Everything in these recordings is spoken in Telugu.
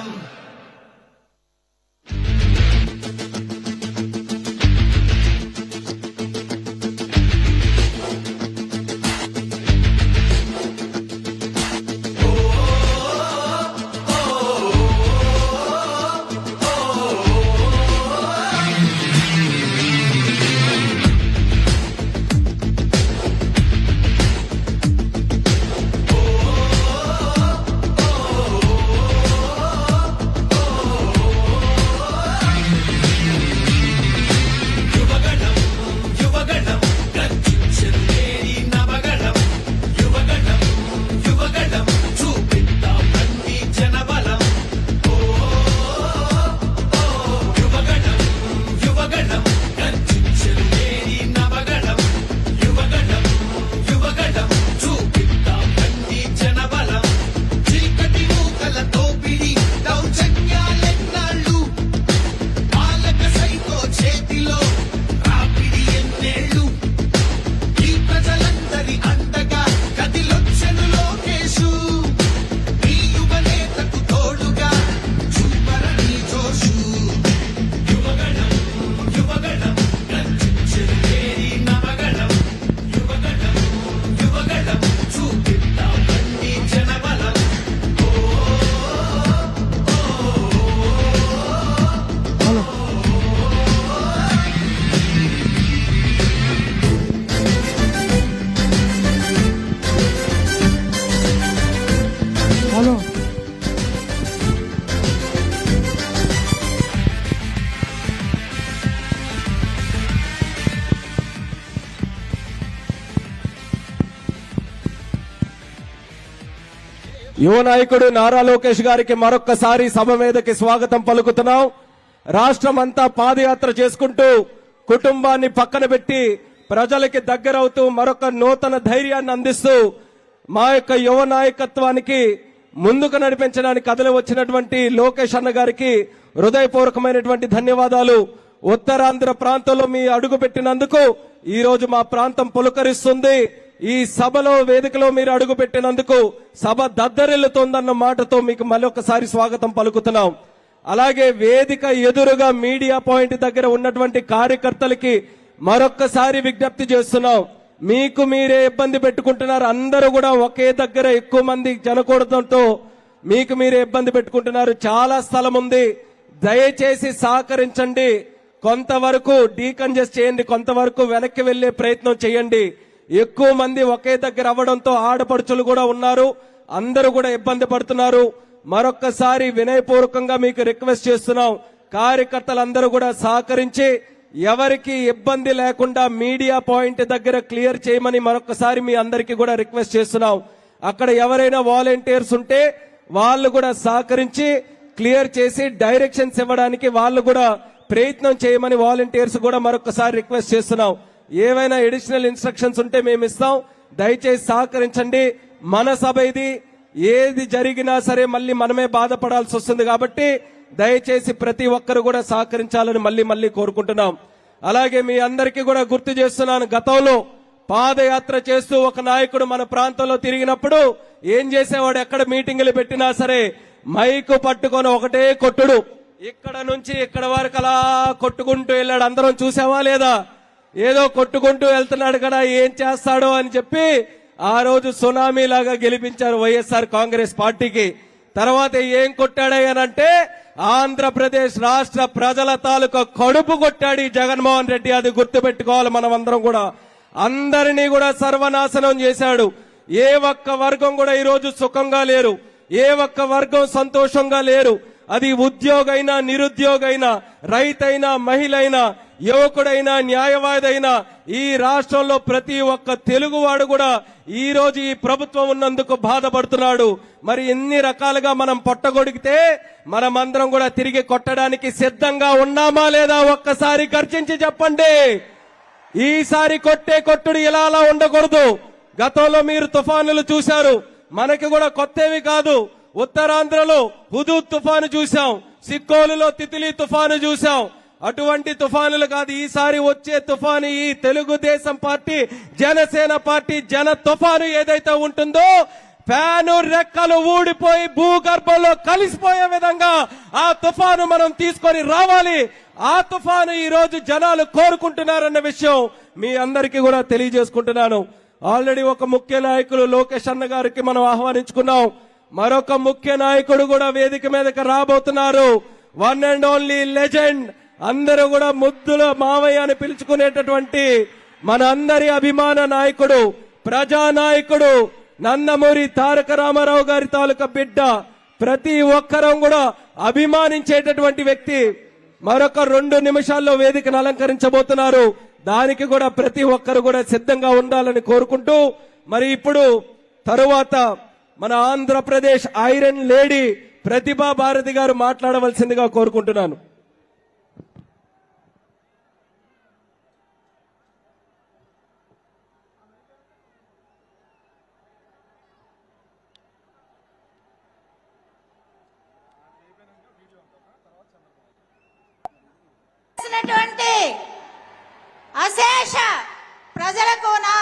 them యువ నాయకుడు నారా లోకేష్ గారికి మరొక్కసారి సభ మీదకి స్వాగతం పలుకుతున్నాం. రాష్ట్రం అంతా పాదయాత్ర చేసుకుంటూ కుటుంబాన్ని పక్కన పెట్టి ప్రజలకి దగ్గరవుతూ మరొక నూతన ధైర్యాన్ని అందిస్తూ మా యొక్క యువ నాయకత్వానికి ముందుకు నడిపించడానికి కథలు వచ్చినటువంటి లోకేష్ అన్న గారికి హృదయపూర్వకమైనటువంటి ధన్యవాదాలు. ఉత్తరాంధ్ర ప్రాంతంలో మీ అడుగు పెట్టినందుకు ఈ రోజు మా ప్రాంతం పులకరిస్తుంది. ఈ సభలో వేదికలో మీరు అడుగు పెట్టినందుకు సభ దద్దరిల్లుతోందన్న మాటతో మీకు మరొకసారి స్వాగతం పలుకుతున్నాం. అలాగే వేదిక ఎదురుగా మీడియా పాయింట్ దగ్గర ఉన్నటువంటి కార్యకర్తలకి మరొక్కసారి విజ్ఞప్తి చేస్తున్నాం. మీకు మీరే ఇబ్బంది పెట్టుకుంటున్నారు. అందరూ కూడా ఒకే దగ్గర ఎక్కువ మంది జనకూడదంతో మీకు మీరే ఇబ్బంది పెట్టుకుంటున్నారు. చాలా స్థలం ఉంది. దయచేసి సహకరించండి. కొంతవరకు డీకంజెస్ట్ చేయండి. కొంతవరకు వెనక్కి వెళ్ళే ప్రయత్నం చేయండి. ఎక్కువ మంది ఒకే దగ్గర అవ్వడంతో ఆడపడుచులు కూడా ఉన్నారు. అందరూ కూడా ఇబ్బంది పడుతున్నారు. మరొక్కసారి వినయపూర్వకంగా మీకు రిక్వెస్ట్ చేస్తున్నాం. కార్యకర్తలందరూ కూడా సహకరించి ఎవరికి ఇబ్బంది లేకుండా మీడియా పాయింట్ దగ్గర క్లియర్ చేయమని మరొకసారి మీ అందరికీ కూడా రిక్వెస్ట్ చేస్తున్నాం. అక్కడ ఎవరైనా వాలంటీర్స్ ఉంటే వాళ్ళు కూడా సహకరించి క్లియర్ చేసి డైరెక్షన్స్ ఇవ్వడానికి వాళ్ళు కూడా ప్రయత్నం చేయమని వాలంటీర్స్ కూడా మరొకసారి రిక్వెస్ట్ చేస్తున్నాం. ఏవైనా ఎడిషనల్ ఇన్స్ట్రక్షన్స్ ఉంటే మేము ఇస్తాం. దయచేసి సహకరించండి. మన సభ ఇది. ఏది జరిగినా సరే మళ్ళీ మనమే బాధపడాల్సి వస్తుంది కాబట్టి దయచేసి ప్రతి ఒక్కరు కూడా సహకరించాలని మళ్ళీ మళ్ళీ కోరుకుంటున్నాం. అలాగే మీ అందరికీ కూడా గుర్తు చేస్తున్నాను గతంలో పాదయాత్ర చేస్తూ ఒక నాయకుడు మన ప్రాంతంలో తిరిగినప్పుడు ఏం చేసేవాడు? ఎక్కడ మీటింగులు పెట్టినా సరే మైకు పట్టుకొని ఒకటే కొట్టుడు. ఇక్కడ నుంచి ఇక్కడ వరకు అలా కొట్టుకుంటూ వెళ్ళాడు. అందరం చూసావా లేదా? ఏదో కొట్టుకుంటూ వెళ్తున్నాడు కదా ఏం చేస్తాడో అని చెప్పి ఆ రోజు సునామీ లాగా గెలిపించారు వైఎస్ఆర్ కాంగ్రెస్ పార్టీకి. తర్వాత ఏం కొట్టాడయ్యానంటే ఆంధ్రప్రదేశ్ రాష్ట్ర ప్రజల తాలూకా కడుపు కొట్టాడు ఈ జగన్మోహన్ రెడ్డి. అది గుర్తుపెట్టుకోవాలి మనం అందరం కూడా. అందరినీ కూడా సర్వనాశనం చేశాడు. ఏ ఒక్క వర్గం కూడా ఈరోజు సుఖంగా లేరు. ఏ ఒక్క వర్గం సంతోషంగా లేరు. అది ఉద్యోగైనా నిరుద్యోగైనా రైతైనా మహిళైనా యువకుడైనా న్యాయవాదైనా ఈ రాష్ట్రంలో ప్రతి ఒక్క తెలుగువాడు కూడా ఈ రోజు ఈ ప్రభుత్వం ఉన్నందుకు బాధపడుతున్నాడు. మరి ఎన్ని రకాలుగా మనం పొట్టగొడిగితే మనమందరం కూడా తిరిగి కొట్టడానికి సిద్ధంగా ఉన్నామా లేదా ఒక్కసారి ఖర్చించి చెప్పండి. ఈసారి కొట్టే కొట్టుడు ఇలా అలా ఉండకూడదు. గతంలో మీరు తుఫానులు చూశారు. మనకి కూడా కొత్తవి కాదు. ఉత్తరాంధ్రలో హుదూద్ తుఫాను చూశాం. సిక్కోలులో తితిలి తుఫాను చూశాం. అటువంటి తుఫానులు కాదు. ఈసారి వచ్చే తుఫాను ఈ తెలుగుదేశం పార్టీ జనసేన పార్టీ జన తుఫాను ఏదైతే ఉంటుందో ఫ్యాను రెక్కలు ఊడిపోయి భూగర్భంలో కలిసిపోయే విధంగా ఆ తుఫాను మనం తీసుకొని రావాలి. ఆ తుఫాను ఈ రోజు జనాలు కోరుకుంటున్నారన్న విషయం మీ అందరికీ కూడా తెలియజేసుకుంటున్నాను. ఆల్రెడీ ఒక ముఖ్య నాయకులు లోకేష్ అన్న గారికి మనం ఆహ్వానించుకున్నాం. మరొక ముఖ్య నాయకుడు కూడా వేదిక మీదకి రాబోతున్నారు. వన్ అండ్ ఓన్లీ లెజెండ్ అందరూ కూడా ముద్దుల మావయ్య అని పిలుచుకునేటటువంటి మన అందరి అభిమాన నాయకుడు ప్రజా నాయకుడు నందమూరి తారక రామారావు గారి తాలూకా బిడ్డ ప్రతి ఒక్కరం కూడా అభిమానించేటటువంటి వ్యక్తి. మరొక రెండు నిమిషాల్లో వేదికను అలంకరించబోతున్నారు. దానికి కూడా ప్రతి ఒక్కరు కూడా సిద్ధంగా ఉండాలని కోరుకుంటూ మరి ఇప్పుడు తరువాత మన ఆంధ్రప్రదేశ్ ఐరన్ లేడీ ప్రతిభా భారతి గారు మాట్లాడవలసిందిగా కోరుకుంటున్నాను చేసినటువంటి అశేష ప్రజలకు నా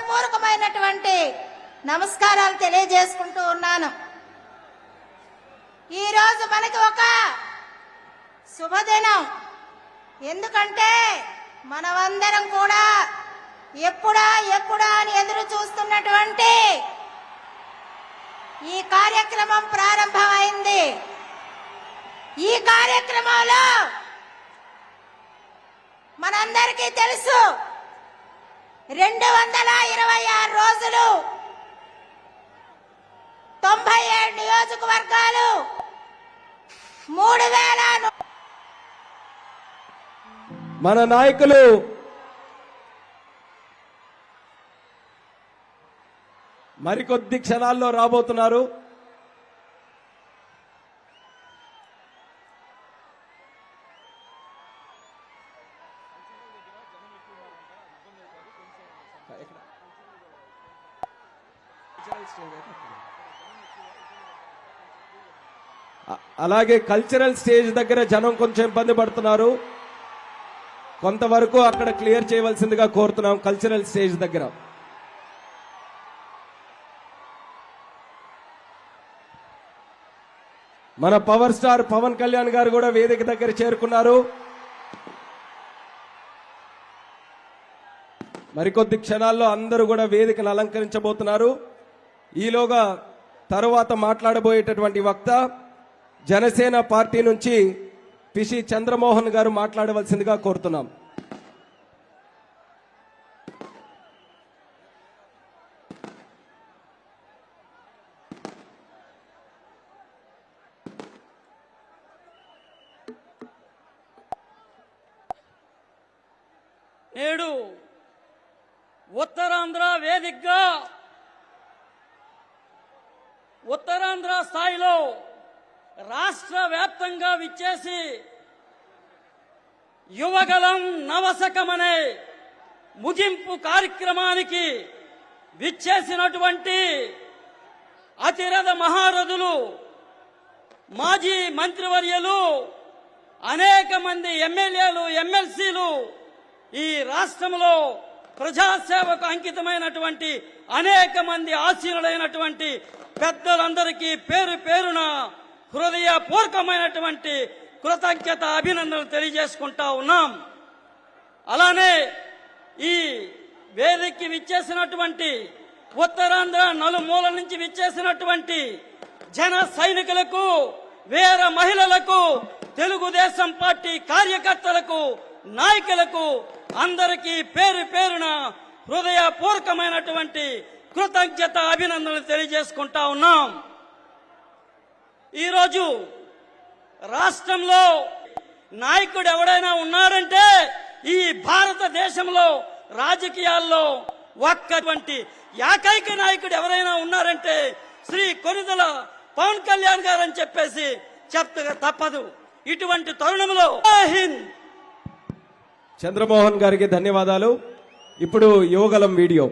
హృదయపూర్వకమైనటువంటి నమస్కారాలు తెలియజేసుకుంటూ ఉన్నాను. ఈరోజు మనకి ఒక శుభదినం. ఎందుకంటే మనమందరం కూడా ఎప్పుడా ఎప్పుడా అని ఎదురు చూస్తున్నటువంటి ఈ కార్యక్రమం ప్రారంభమైంది. ఈ కార్యక్రమంలో మనందరికీ తెలుసు రెండు వందల ఇరవై ఆరు రోజులు. తొంభై ఏడు నియోజకవర్గాలు. మూడు వేల మన నాయకులు మరికొద్ది క్షణాల్లో రాబోతున్నారు. అలాగే కల్చరల్ స్టేజ్ దగ్గర జనం కొంచెం ఇబ్బంది పడుతున్నారు. కొంతవరకు అక్కడ క్లియర్ చేయవలసిందిగా కోరుతున్నాం కల్చరల్ స్టేజ్ దగ్గర. మన పవర్ స్టార్ పవన్ కళ్యాణ్ గారు కూడా వేదిక దగ్గర చేరుకున్నారు. మరికొద్ది క్షణాల్లో అందరూ కూడా వేదికను అలంకరించబోతున్నారు. ఈలోగా తరువాత మాట్లాడబోయేటటువంటి వక్త జనసేన పార్టీ నుంచి పిసి చంద్రమోహన్ గారు మాట్లాడవలసిందిగా కోరుతున్నాం నేడు ఉత్తరాంధ్ర వేదికగా ఉత్తరాంధ్ర స్థాయిలో రాష్ట్ర చేసి యువగలం నవశకమనే ముగింపు కార్యక్రమానికి విచ్చేసినటువంటి అతిరథ మహారథులు మాజీ మంత్రివర్యులు అనేక మంది ఎమ్మెల్యేలు ఎమ్మెల్సీలు ఈ రాష్ట్రంలో ప్రజాసేవకు అంకితమైనటువంటి అనేక మంది ఆశీనులైనటువంటి పెద్దలందరికీ పేరు పేరున హృదయపూర్వకమైనటువంటి కృతజ్ఞత అభినందనలు తెలియజేసుకుంటా ఉన్నాం. అలానే ఈ వేదికకి విచ్చేసినటువంటి ఉత్తరాంధ్ర నలుమూల నుంచి విచ్చేసినటువంటి జన సైనికులకు వేర మహిళలకు తెలుగుదేశం పార్టీ కార్యకర్తలకు నాయకులకు అందరికీ పేరు పేరున హృదయపూర్వకమైనటువంటి కృతజ్ఞత అభినందనలు తెలియజేసుకుంటా ఉన్నాం. ఈరోజు రాష్ట్రంలో నాయకుడు ఎవడైనా ఉన్నారంటే ఈ భారతదేశంలో రాజకీయాల్లో ఒక్కటువంటి ఏకైక నాయకుడు ఎవరైనా ఉన్నారంటే శ్రీ కొనిదల పవన్ కళ్యాణ్ గారు అని చెప్పేసి చెప్తగా తప్పదు. ఇటువంటి తరుణంలో చంద్రమోహన్ గారికి ధన్యవాదాలు. ఇప్పుడు యోగలం వీడియో.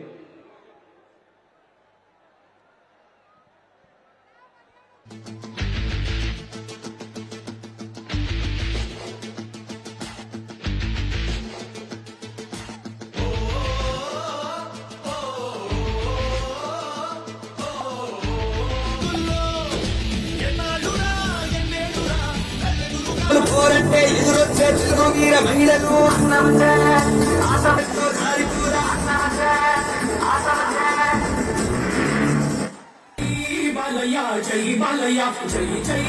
వచ్చే తెలుగు వీర మహిళలు అన్నవచ్చే ఆసమతో సారిపూర అన్నవచ్చే బాలయ్య జై బాలయ్య జై జై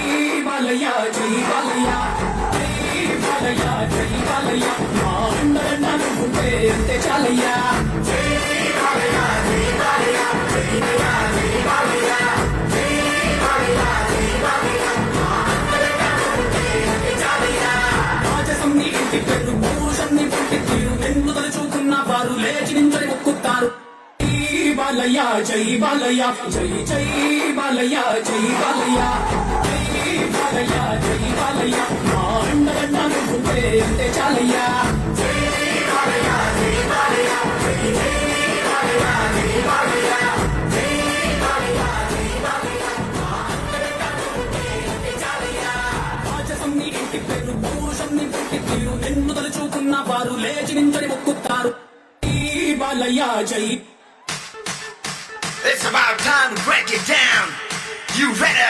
బాలయ్య జై బాలయ్య జై బాలయ్య జై బాలయ్య మా అండగా అంతే చాలయ్యా జై బాలయ్య జై బాలయ్య జై బాలయ్య జై బాలయ్య వారు మొక్కుతారు బాలయ్య జై బాలయ్య జై జై బాలయ్య జై బాలయ్య. జై బాలయ్య జై బాలయ్య. మా నువ్వుంటే జై బాలయ్య జై బాలయ్య జై జై బాలయ్య జై బాలయ్య ఇంటి పేరు నీ పుట్టి తీరు నిన్ను తలుచుకున్న వారు లేచి నించని మొక్కుతారు It's about time to break it down. You ready?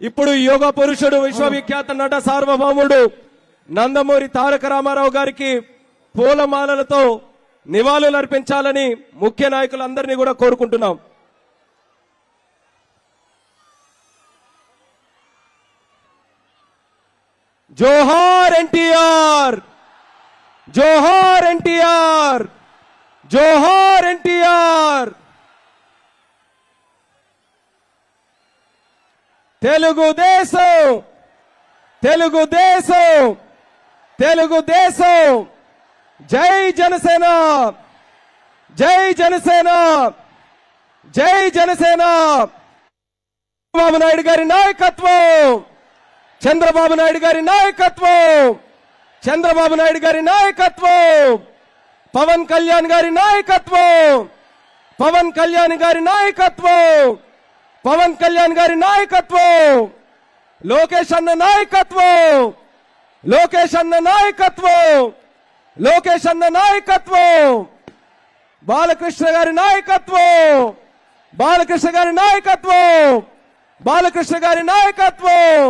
ఇప్పుడు యోగ పురుషుడు విశ్వవిఖ్యాత నట సార్వభౌముడు నందమూరి తారక రామారావు గారికి పూలమాలలతో నివాళులు అర్పించాలని ముఖ్య నాయకులందరినీ కూడా కోరుకుంటున్నాం. జోహార్ ఎన్టీఆర్! జోహార్ ఎన్టీఆర్! జోహార్ ఎన్టీఆర్! తెలుగుదేశం! తెలుగుదేశం! తెలుగుదేశం! జై జనసేన! జై జనసేన! జై జనసేన! చంద్రబాబు నాయుడు గారి నాయకత్వం! చంద్రబాబు నాయుడు గారి నాయకత్వం! చంద్రబాబు నాయుడు గారి నాయకత్వం! పవన్ కళ్యాణ్ గారి నాయకత్వం! పవన్ కళ్యాణ్ గారి నాయకత్వం! పవన్ కళ్యాణ్ గారి నాయకత్వం లోకేష్ అన్న నాయకత్వం లోకేష్ అన్న నాయకత్వం లోకేష్ అన్న నాయకత్వం బాలకృష్ణ గారి నాయకత్వం బాలకృష్ణ గారి నాయకత్వం బాలకృష్ణ గారి నాయకత్వం.